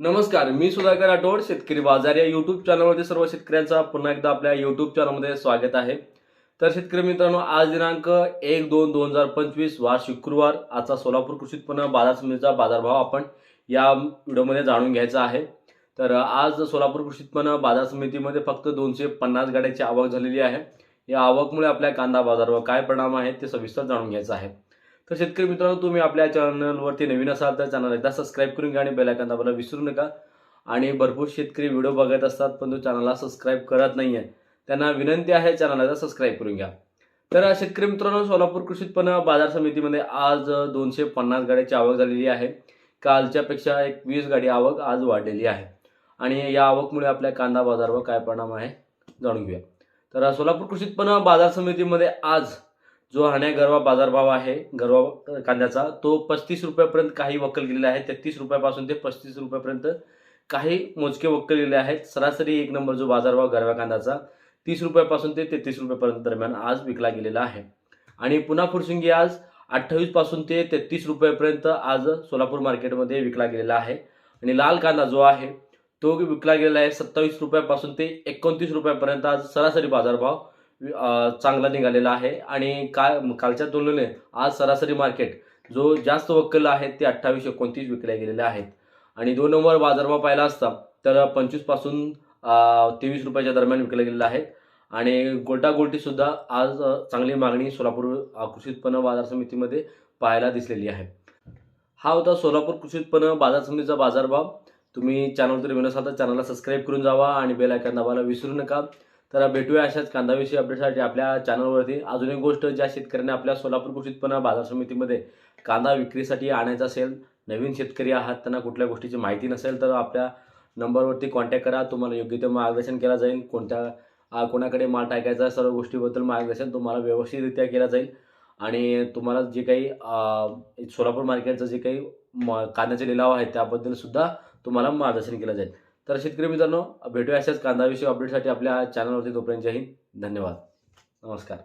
नमस्कार मी सुधाकर राठोड शेतकरी बाजार या युट्यूब चॅनलमध्ये सर्व शेतकऱ्यांचा पुन्हा एकदा आपल्या युट्यूब चॅनलमध्ये स्वागत आहे. तर शेतकरी मित्रांनो आज दिनांक एक दोन दोन हजार पंचवीस वार शुक्रवार आजचा सोलापूर कृषी उत्पन्न बाजार समितीचा बाजारभाव आपण या व्हिडिओमध्ये जाणून घ्यायचा आहे. तर आज सोलापूर कृषी उत्पन्न बाजार समितीमध्ये फक्त दोनशे पन्नास गाड्याची आवक झालेली आहे. या आवकमुळे आपल्या कांदा बाजारावर काय परिणाम आहे ते सविस्तर जाणून घ्यायचं आहे. तर शेतकरी मित्रांनो तुम्ही आपल्या चॅनलवरती नवीन असाल तर चॅनल एकदा सबस्क्राईब करून घ्या आणि बेल दाबायला विसरू नका. आणि भरपूर शेतकरी व्हिडिओ बघत असतात पण तो चॅनलला सबस्क्राईब करत नाही आहे त्यांना विनंती आहे चॅनलला सबस्क्राईब करून घ्या. तर शेतकरी मित्रांनो सोलापूर कृषी उत्पन्न बाजार समितीमध्ये आज दोनशे पन्नास गाड्याची आवक झालेली आहे. कालच्यापेक्षा एक वीस गाडी आवक आज वाढलेली आहे. आणि या आवकमुळे आपल्या कांदा बाजारावर काय परिणाम आहे जाणून घेऊया. तर सोलापूर कृषी उत्पन्न बाजार समितीमध्ये आज जो हाण्या गरवा बाजारभाव आहे गरवा कांद्याचा तो पस्तीस रुपयापर्यंत काही वक्कल गेलेला आहे तेहतीस रुपयापासून ते पस्तीस रुपयापर्यंत काही मोजके वक्कल गेलेले आहेत. सरासरी एक नंबर जो बाजारभाव गरव्या कांद्याचा तीस रुपयापासून ते तेहतीस रुपयापर्यंत दरम्यान आज विकला गेलेला आहे. आणि पुन्हा फुरसुंगी आज अठ्ठावीसपासून ते तेहतीस रुपयापर्यंत आज सोलापूर मार्केटमध्ये विकला गेलेला आहे. आणि लाल कांदा जो आहे तो विकला गेलेला आहे सत्तावीस रुपयापासून ते एकोणतीस रुपयापर्यंत आज सरासरी बाजारभाव चांगला निघालेला आहे. आणि काय कालच्या तुलनेने आज सरासरी मार्केट जो जास्त वक्कल आहेत ते अठ्ठावीस एकोणतीस विकले गेलेले आहेत. आणि दोन नंबर बाजारभाव पाहिला असता तर पंचवीसपासून तेवीस रुपयाच्या दरम्यान विकले गेलेले आहेत. आणि गोल्टा आज चांगली मागणी सोलापूर कृषी उत्पन्न बाजार समितीमध्ये पाहायला दिसलेली आहे. हा होता सोलापूर कृषी उत्पन्न बाजार समितीचा बाजारभाव. तुम्ही चॅनलवर तरी असाल तर चॅनलला सबस्क्राईब करून जावा आणि बेल आयकॉन दाबायला विसरू नका. तर भेटूया अशाच कांदाविषयी अपडेटसाठी आपल्या चॅनलवरती अजून एक गोष्ट ज्या शेतकऱ्यांनी आपल्या सोलापूर कृषी उत्पन्न बाजार समितीमध्ये कांदा विक्रीसाठी आणायचा असेल नवीन शेतकरी आहात त्यांना कुठल्या गोष्टीची माहिती नसेल तर आपल्या नंबरवरती कॉन्टॅक्ट करा. तुम्हाला योग्य ते मार्गदर्शन केलं जाईल. कोणत्या कोणाकडे माल टाकायचा सर्व गोष्टीबद्दल मार्गदर्शन तुम्हाला व्यवस्थितरित्या केलं जाईल. आणि तुम्हाला जे काही सोलापूर मार्केटचं जे काही म कांद्याचे लिलाव आहेत त्याबद्दल सुद्धा तुम्हाला मार्गदर्शन केलं जाईल. तर शेतकरी मित्रांनो भेटूया अशाच कांदाविषयी अपडेटसाठी आपल्या चॅनलवरती तोपर्यंत जय हिंद. धन्यवाद. नमस्कार.